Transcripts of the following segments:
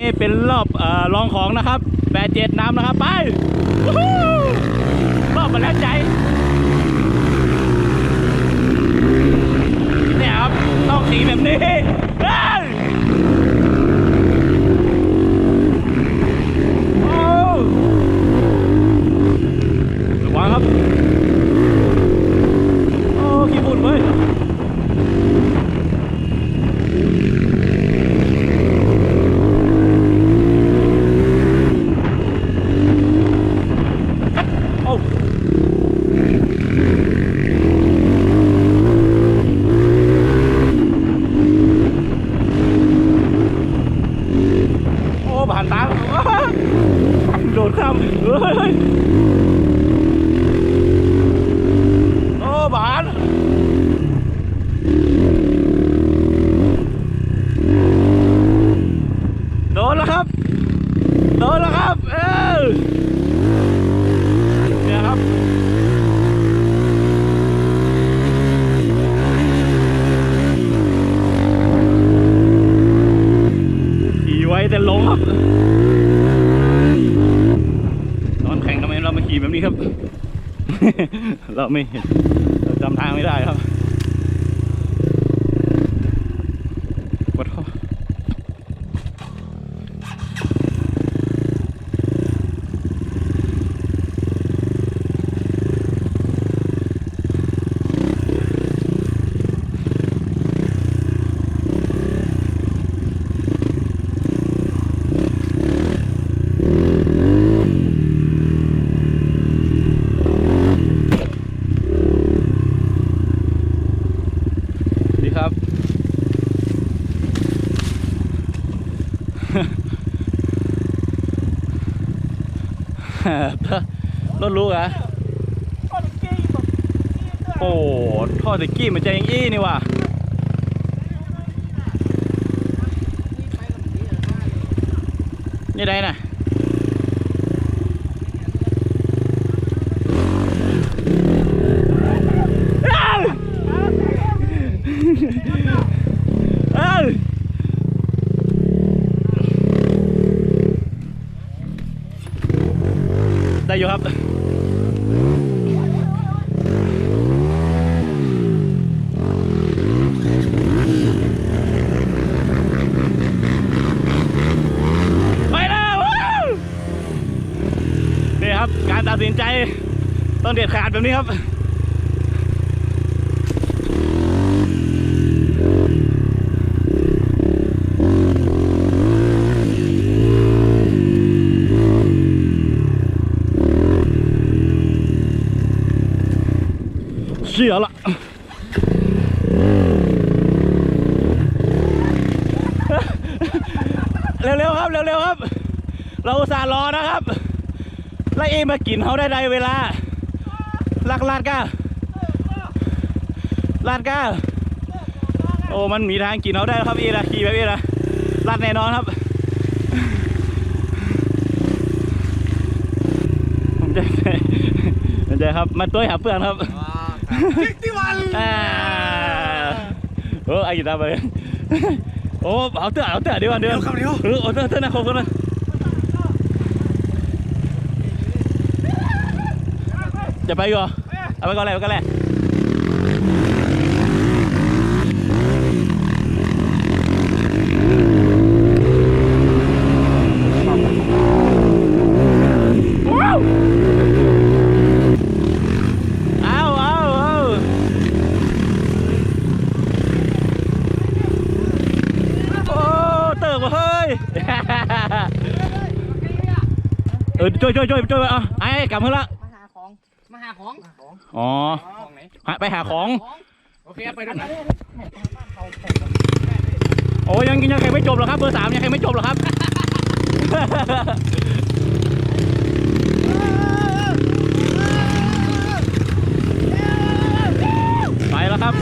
นี่เป็นรอบอลองของนะครับแปดเจ็ดน้ำนะครับ ไปรอบมาแล้วใจเนี่ยครับต้องสีแบบนี้เฮ้ยโอ้ระวังครับ โอ้ขี้ฝุ่นเว้ย โอ้โอ้ผ่านตาโดดข้ามเฮ้ยโอ้บานโดนแล้วครับ โดนแล้วครับ เออเนี่ยครับ ขี่ไว้แต่ลงครับ ตอนแข่งทำไมเรามาขี่แบบนี้ครับ เราไม่เห็นเราจำทางไม่ได้ครับวัดท่อดีครับ นรู้เหรอโอ้ท่อตะกี้มันจะยังอี้นี่ว่ะนี่ได้น่ะอ้าวอ้าวได้อยู่ครับ ไปแล้ววู้นี่ ครับ การตัดสินใจต้องเด็ดขาดแบบนี้ครับเสียละเร็วๆครับ เร็วๆครับ เราอุตส่าห์รอนะครับ แล้วเอมากินเขาได้ใดเวลาลักลาดก้าลาดก้าโอ้มันมีทางกินเขาได้ครับเอนะขี่แบบเอนะลาดแน่นอนครับ ผมใจผมใจครับ มาตัวหาเพื่อนครับอ่าโอ้ไอ้กีตาร์ไปโอ้เอาเถอะเอาเถอะเดี๋ยวก่อนเดี๋ยวก่อนเออเอาเถอะเถอะนะขอบคุณนะ จะไปก่อนเอาไปก่อนเลยไปก่อน ของอ๋อของไหนหาไปหาของโอเคไปด้วยกันโอ้ยังยังใครไม่จบหรอกครับเบอร์สามยังใครไม่จบหรอกครับ ไปแล้วครับ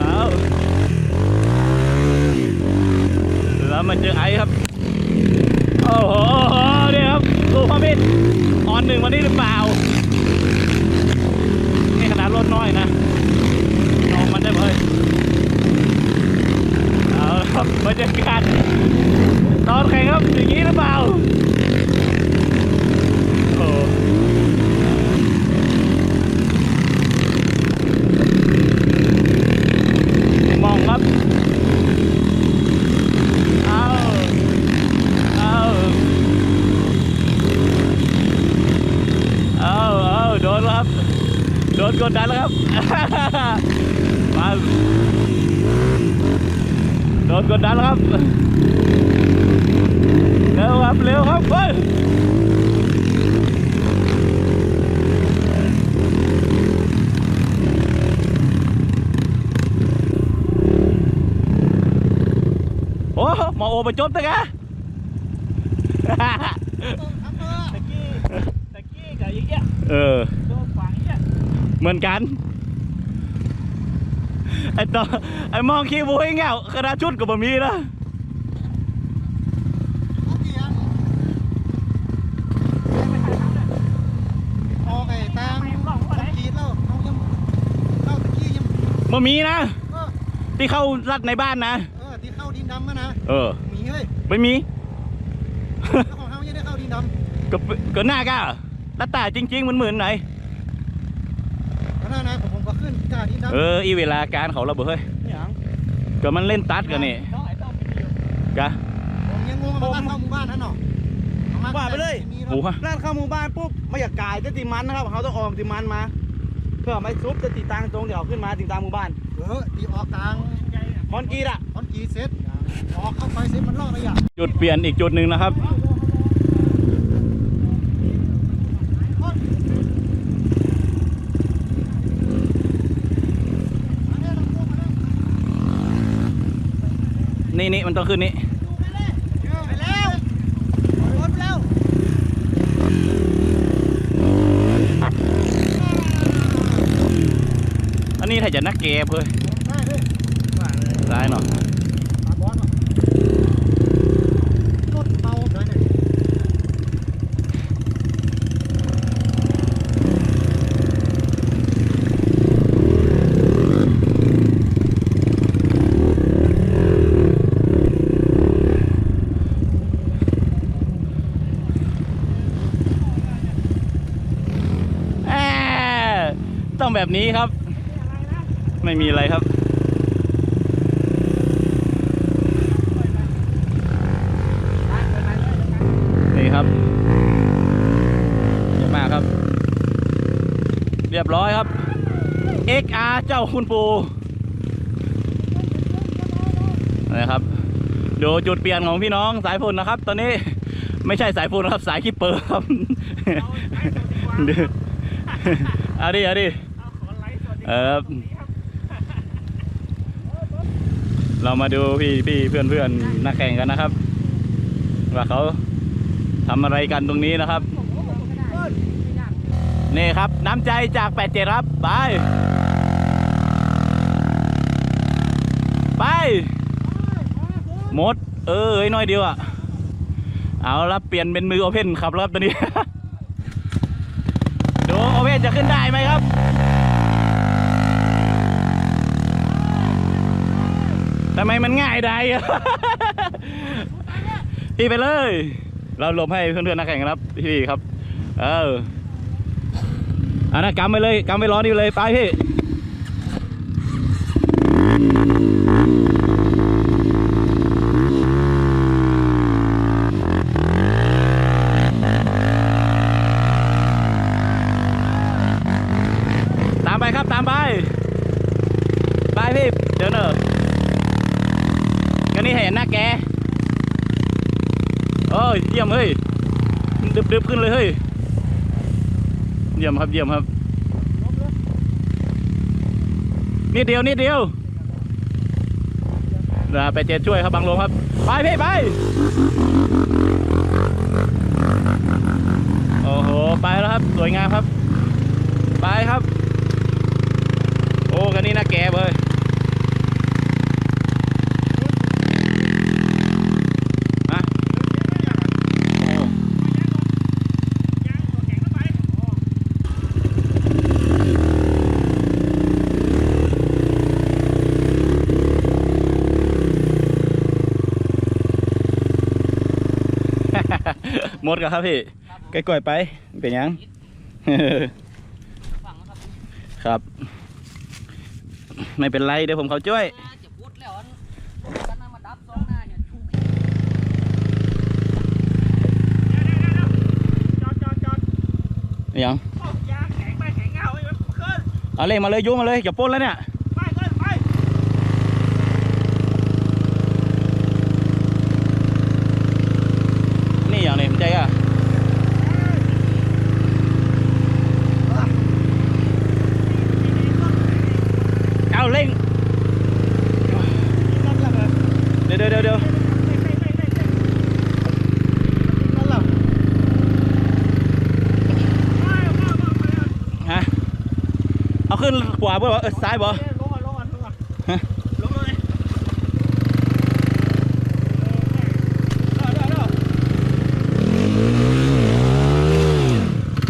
เอาแล้วมันเจอไอซ์ครับ โอ้โหเนี่ยครับดูความเป็นออนหนึ่งวันนี้หรือเปล่านี่ขนาด รถน้อยนะลองมันได้เลยเอาละครับบรรยากาศ ตอนแข่งครับอย่างนี้หรือเปล่าโอ้มองครับ เอาเอาเอาเอาโดนแล้วครับ โดนกดดันแล้วครับ มาโด นกดดันแล้วครับเร็วครับเร็วครับเฮ้ยโอ้หมาโอไปจบตะกะตะกี้ตะกี้กับอีกอย่างเออโดนฝังเนี่ยเหมือนกัน ไอ้ต่อไอ้มองขี้บุ้ยเงาคณะชุดกับบะมีนะออกไอ้ตามสังกีดแล้วเอายังเข้าตะกี้ยังบะมีนะเออที่เข้ารัดในบ้านนะ เออ ที่เข้าดินดำอะนะ เออ มีเฮ้ย ไม่มีแล้วของเฮายังได้เข้าดินดก็ก็หน้าก้ารัดตาจริงๆมันเหมือนไหนำก็น่านะผมผมก็ ขึ้นกล้าดินดำเอออีเวลาการเขาระเบิดเฮ้ยอย่างก็มันเล่นตัดกันนี่น้องไอ้ต้องไปเดียวกะ ผมยังงงว่าเข้าหมู่บ้านนั่นหรอว่าไปเลย มีโอ้รถฮะลาดเข้าหมู่บ้านปุ๊บไม่อยากกายจะติมันนะครับเขาต้องออกติมันมา เพื่อไม่ซุปจะติดตังตรงเดี๋ยวขึ้นมาติดตามหมู่บ้านเออตีออกกลางคอนกรีตอะ คอนกรีตเสร็จออกเข้าไปเสร็จมันล่อระยะ จุดเปลี่ยนอีกจุดหนึ่งนะครับ นี่นี่มันต้องขึ้นนี่ไปแล้วรถแล้วอันนี้ถ้าจะนักเก็บเฮ้ยได้เลยร้ายเนาะ ตามบอสรถเบาได้เลย แอาต้องแบบ นี้ครับ ไม่มีอะไรครับนี่ครับเยอะมากครับ เรียบร้อยครับ XR เจ้าคุณปูนะครับดูจุดเปลี่ยนของพี่น้องสายฝนนะครับ ตอนนี้ไม่ใช่สายฝนนครับสายคิปเปอร์ครับดูเอาดิเอาดิ เออเรามาดูพี่พี่เพื่อนเพื่อนนักแข่งกันนะครับ ว่าเขาทำอะไรกันตรงนี้นะครับ นี่ครับน้ำใจจาก 8 7 ครับ ไป ไป หมด เออเอ้ยน้อยเดียวอะ เอาละเปลี่ยนเป็นมือโอเพ่นขับแล้วครับตอนนี้ ดูโอเพ่นจะขึ้นได้ไหมครับ ทำไมมันง่ายได้อะพี่ไปเลย เราหลบให้เพื่อนๆนักแข่งครับ พี่ครับ เอออันนั้นกำไปเลยกำไปรอนี่เลยไปพี่ตามไปครับตามไป ไปพี่ เดี๋ยวเนอะ ก็นี่เห็นหน้าแกโอ้ยเยี่ยมเฮ้ยดึบดึบขึ้นเลยเฮ้ยเยี่ยมครับเยี่ยมครับนิดเดียวนิดเดียวนะไปเจช่วยครับบังลงครับไปพี่ไปโอ้โหไปแล้วครับสวยงามครับ ไปครับ โอ้กันนี้น่าแกเลยฮะโอ้ ห มดกันครับพี่ใกล้ๆไปเป็นหยังฝั่งนะครับครับ ไม่เป็นไรเดี๋ยวผมเขาช่วยจะพูดแล้วกันนะมาดับซองหน้าเนี่ยถูกยังเอาเลยมาเลยยุ่งมาเลยอย่าปล้นแล้วเนี่ยนี่อย่างนี้มันใจอะเอาเร่งเดี๋ยวเดี๋ยวเดี๋ยวเดี๋ยวฮะ เอาขึ้นขวาเปล่าวะเออซ้ายบ่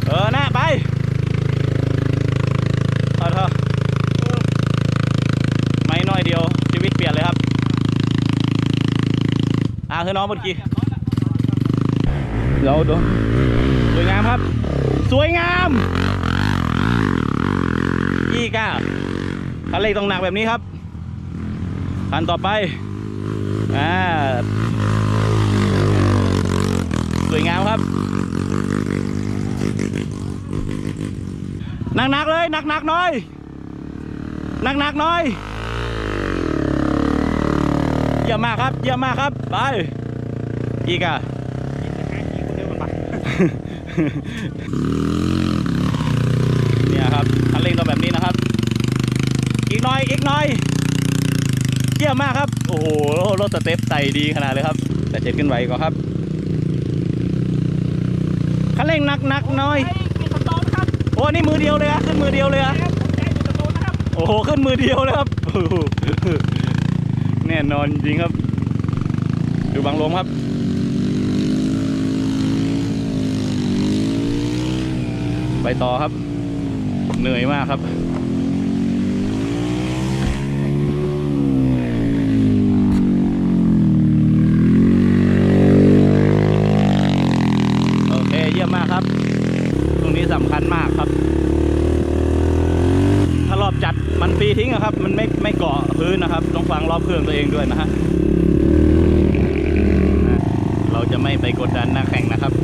เออนะไปเอาเถอะไม่น้อยเดียวชีวิตเปลี่ยนเลยครับอ่าคือน้องเมื่อกี้เราดูสวยงามครับ สวยงาม อีก้าคันเร่งต้องหนักแบบนี้ครับคันต่อไปอ่าสวยงามครับหนักๆเลยหนักๆหน่อยหนักๆหน่อยเยี่ยมมากครับเยี่ยมมากครับไปอีกอะ เนี่ยครับคันเร่งต้องแบบนี้นะครับ อีกหน่อยอีกหน่อย เยี่ยมมากครับ โอ้โหรถสเต็ปใส่ดีขนาดเลยครับ แต่เจ็บขึ้นไหวก็ครับคันเร่งหนักๆหน่อยโอ้นี่มือเดียวเลยอะขึ้นมือเดียวเลยอะโอ้โหขึ้นมือเดียวเลยครับโอ้โหแน่นอนจริงครับ ดูบางลมครับไปต่อครับ เหนื่อยมากครับโอเคเยี่ยมมากครับ ตรงนี้สำคัญมากครับ ถ้ารอบจัดมันฟีทิ้งอะครับ มันไม่ไม่เกาะพื้นนะครับ ต้องฟังรอบเครื่องตัวเองด้วยนะฮะเราจะไม่ไปกดดันหนักแข่งนะครับ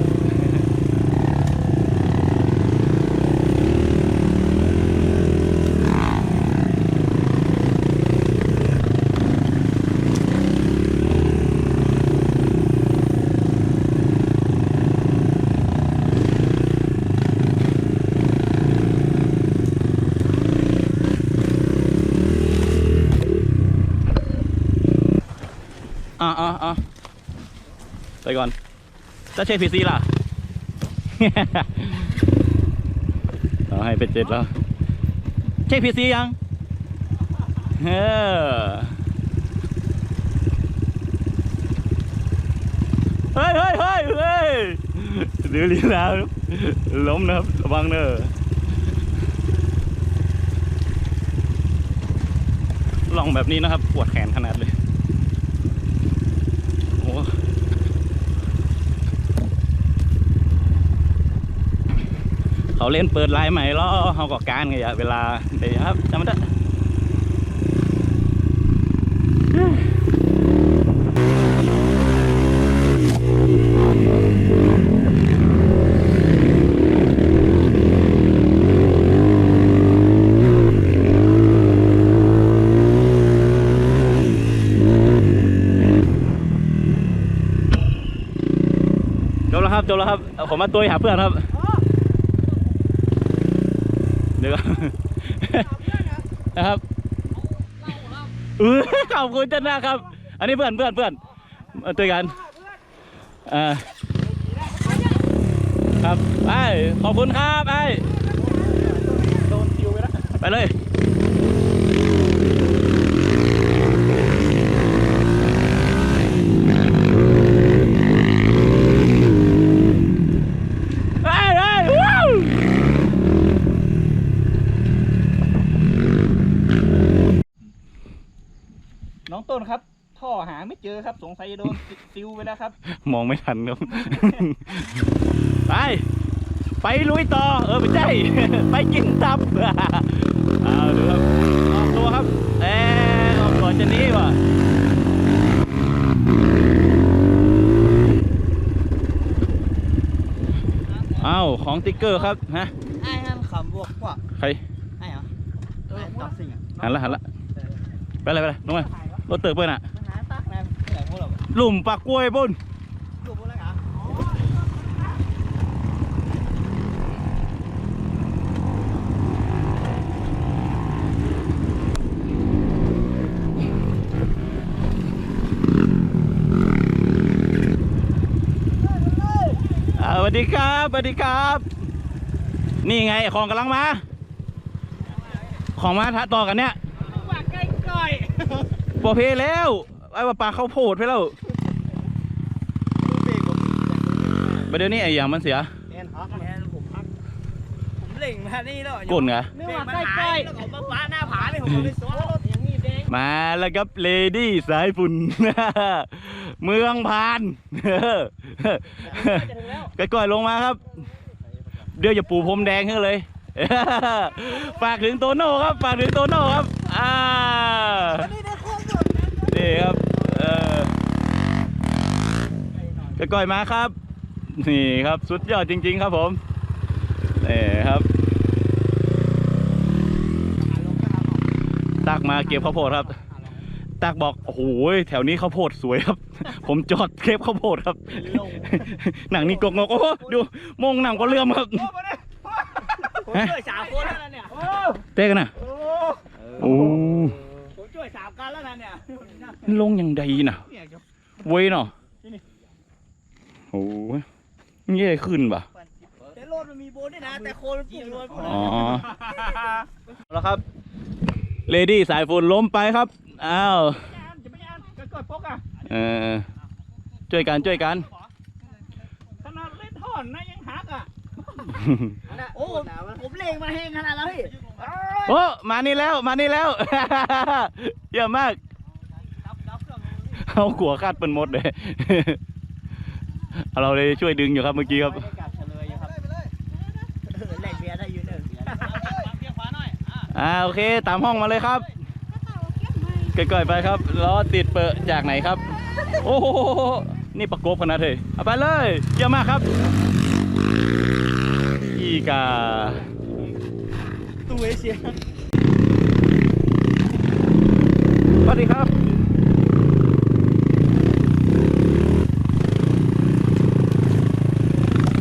อ่าอ่าอ่าไปก่อน จะใช้พีซีล่ะเอาให้เป็นเจ็ดแล้วใช่พีซียัง เออเฮ้ยเฮ้ยเฮ้ยเฮ้ยดูลีลาครับล้มนะครับระวังเนอะลองแบบนี้นะครับ ปวดแขนขนาดเลย โอ้ เขาเล่นเปิดไลน์ใหม่แล้วเขาก็การไงอะเวลาเดี๋ยวครับจำไม่ได้จบแล้วครับจบแล้วครับ ผมมาตัวหาเพื่อนครับ เดี๋ยวก่อนนะครับเออขอบคุณจันนะครับ อันนี้เพื่อนเพื่อนเพื่อนมาตัวกันอ่าครับไปขอบคุณครับไอ้โดนคิวไปแล้วไปเลย ไปเลยว้าวน้อ งต้นครับท่อหาไม่เจอครับสงสัยโดนซิวไปแล้วครับ มองไม่ทันครับ ไป ไปลุยต่อ เออไม่ใช่ ไปกินตับเอาดูครับออกตัวครับเออออกก่อนจะหนี้ว่ะอ้าวของติ๊กเกอร์ครับฮะไอ้ห้ามขำบวกกว่าใครไอ้เหรอไอ้ตัดสิ่งอะหันละหันละไปเลยไปเลยลงมารถเติร์เปิ้ลอะ หลุมปากกล้วยบุญลูกพวกเราเหรออ่าสวัสดีครับสวัสดีครับ นี่ไงของกำลังมา ของมาทะต่อกันเนี่ยว่าใกล้ก้อยบอเพแล้วไอ้ว่าปลาเข้าวโพดไปแล้ว ประเดี๋ยวนี้ไอ้อย่างมันเสียแมนพักแมนผมพักผมเล่งมานี่แล้วกลนไงเนื่อว่าใกล้ๆแล้วก็มาป้าหน้าผาเลยผมเลยซ้อนรถอย่างนี้เด้งมาแล้วครับเลดี้สายฝุ่นเมืองพานจะถึงแล้วก้อยๆลงมาครับ เดี๋ยวจะปูพรมแดงให้เลยฝากถึงโตโน่ครับ ฝากถึงโตโน่ครับอ่านี่ครับเออก้อยๆมาครับ นี่ครับสุดยอดจริง ๆ ครับผมนี่ครับ ตักมาเก็บข้าวโพดครับ ตักบอกโอ้โหแถวนี้ข้าวโพดสวยครับ ผมจอดเก็บข้าวโพดครับ หนังนี่กกงกโอ้โหดูมงหนังก็เลื่อมครับผมช่วยสามคนแล้วนะเนี่ย เต้กันนะโอ้ผมช่วยสามกันแล้วนะเนี่ย ลงอย่างใดน่ะเว้ยเนาะโอ้ย เย่ขึ้นป่ะแต่รถมันมีโบนด้วยนะ แต่โคนมันปุ่งรถอ๋อแล้วครับ เลดี้สายฝนล้มไปครับ อ้าวจะไม่ยานก็กดปกอะเออช่วยกันช่วยกันขนาดเล่นท่อนนะยังหักอะโอ้ผมเล่งมาแห้งขนาดแล้วพี่โอ้มานี่แล้วมานี่แล้วเยี่ยมมากเอาขัวคาดเป็นมดเลย เราเลยช่วยดึงอยู่ครับเมื่อกี้ครับไม่ได้กลับเฉลยอยู่ครับเออแหลกเบียร์ได้อยู่หนึ่งเบียร์ขวาหน่อยอะอ่าโอเค ตามห้องมาเลยครับก่อยๆไปครับล้อติดเปิดจากไหนครับ โอ้โหนี่ประกบขนาดเลยเอาไปเลยเยี่ยมมากครับอีกาตู้เอเชียสวัสดีครับ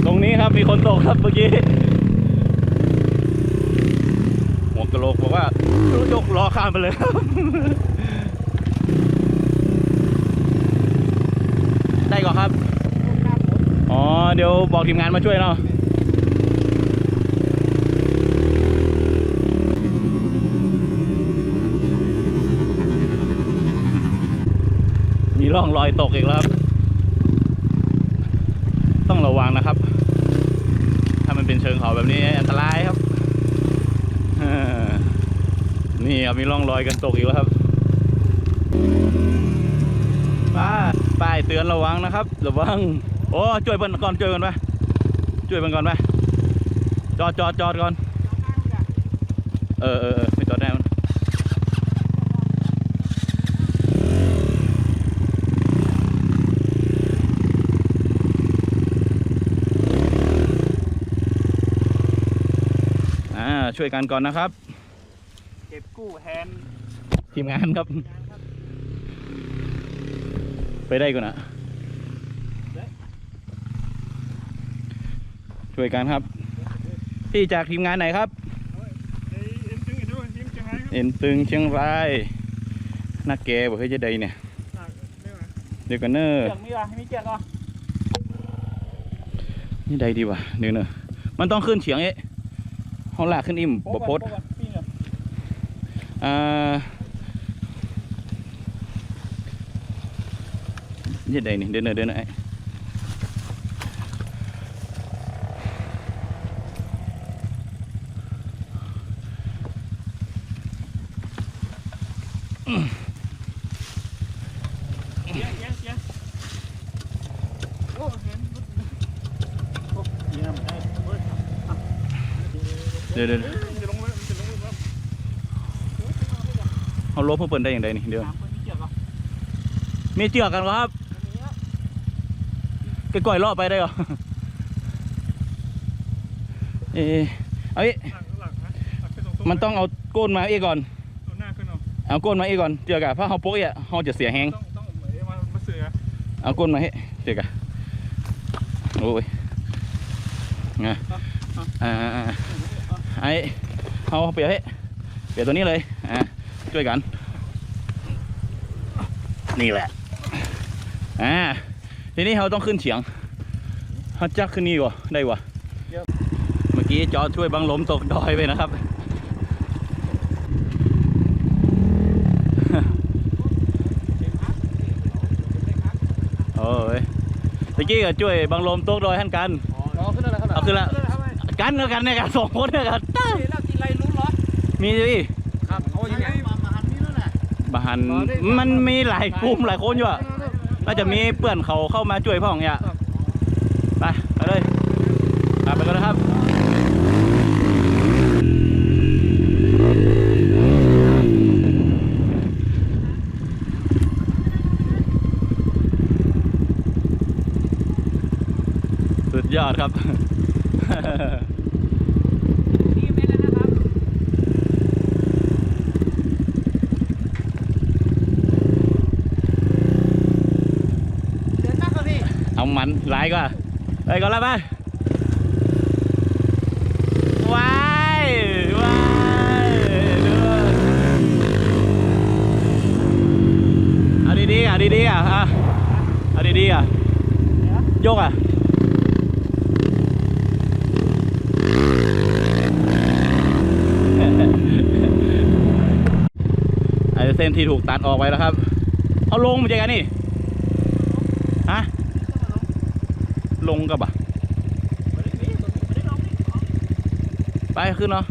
ตรงนี้ ครับมีคนตกครับเมื่อกี้หัวกะโหลกบอกว่ายกล้อข้ามไปเลยครับ ได้ก่อนครับ อ๋อ เดี๋ยวบอกทีมงานมาช่วยเนาะมีร่องรอยตกอีกแล้วครับต้องระวังนะครับถ้ามัน เชิงเขาแบบนี้อันตรายครับนี่ครับมีร่องรอยกันตกอีกแล้วครับป้าป้ายเตือนระวังนะครับระวังโอ้ช่วยเพิ่นก่อนช่วยกันไปช่วยเพิ่นก่อนไปจอดจอดจอดก่อน เออเออเออไม่จอดได้มันอ่า ช่วยกันก่อนนะครับ เก็บกู้แทนทีมงานครับ ไปได้ก่อนนะช่วยกันครับพี่จากทีมงานไหนครับ เอ็นตึงเชียงรายนักแกบอกให้จะได้เนี่ยเดี๋ยวกันเนอเกี่ยงมีวะมีเกี่ยงเหรอนี่ใดดีวะเดี๋ยวเนอะมันต้องขึ้นเฉียงเอ๊ะ ห้องลากขึ้นอิ่มบพดปีเหรออ่านี่ใดนี่เดี๋ยวเนอะเดี๋ยวเนอะไอ้ ดี๋ยวเดี๋ยวเอาลบเพิ่มเปิดได้อย่างไรนี่เดี๋ยวมีเจือกกันเหรอครับกก่อยล่อไปได้เหรอเอะเอาอีมันต้องเอาก้นมาอีกก่อนเอาก้นมาอีกก่อนเจือกอะเพราะเขาโป๊ะอะเขาจะเสียแหงเอาก้นมาให้เจือกอะโอ้ยไงอ่าอ่าอ่า ไอ้เอาเปลี่ยนให้เปลี่ยนตัวนี้เลยอ่าช่วยกัน นี่แหละอ่าทีนี้เราต้องขึ้นเฉียงเขาจักขึ้นนี่วะได้วะเมื่อกี้จอช่วยบังลมตกดอยไปนะครับโอ้ยเมื่อกี้ก็ช่วยบังลมตกดอยหันกันรอขึ้นแล้วครับเอาขึ้นละ กันแล้วกันเนี่ยกันสองคนเนี่ยกันเรากินอะไรรู้เหรอมีสิครับโอ้ยยังมาหันนี่แล้วแหละบหันมันมีหลายกลุ่มหลายคนอยู่อะน่าจะมีเพื่อนเขาเข้ามาช่วยพ่อของเนี่ยไปไปเลยไปไปกันนะครับสุดยอดครับ นี่เป็นแล้วนะครับ เดินนั่งก่ อนพี่เอามันหลายก็ไปก่อนแล้วไปว้ายว้ายเดือเอาดีๆอะดีๆอะอะเอาดีๆอะยกอะไอ้เส้นที่ถูกตัดออกไปแล้วครับ เอาลงมันจะกันนี่ ฮะ ลงกับอะไปขึ้นเนาะ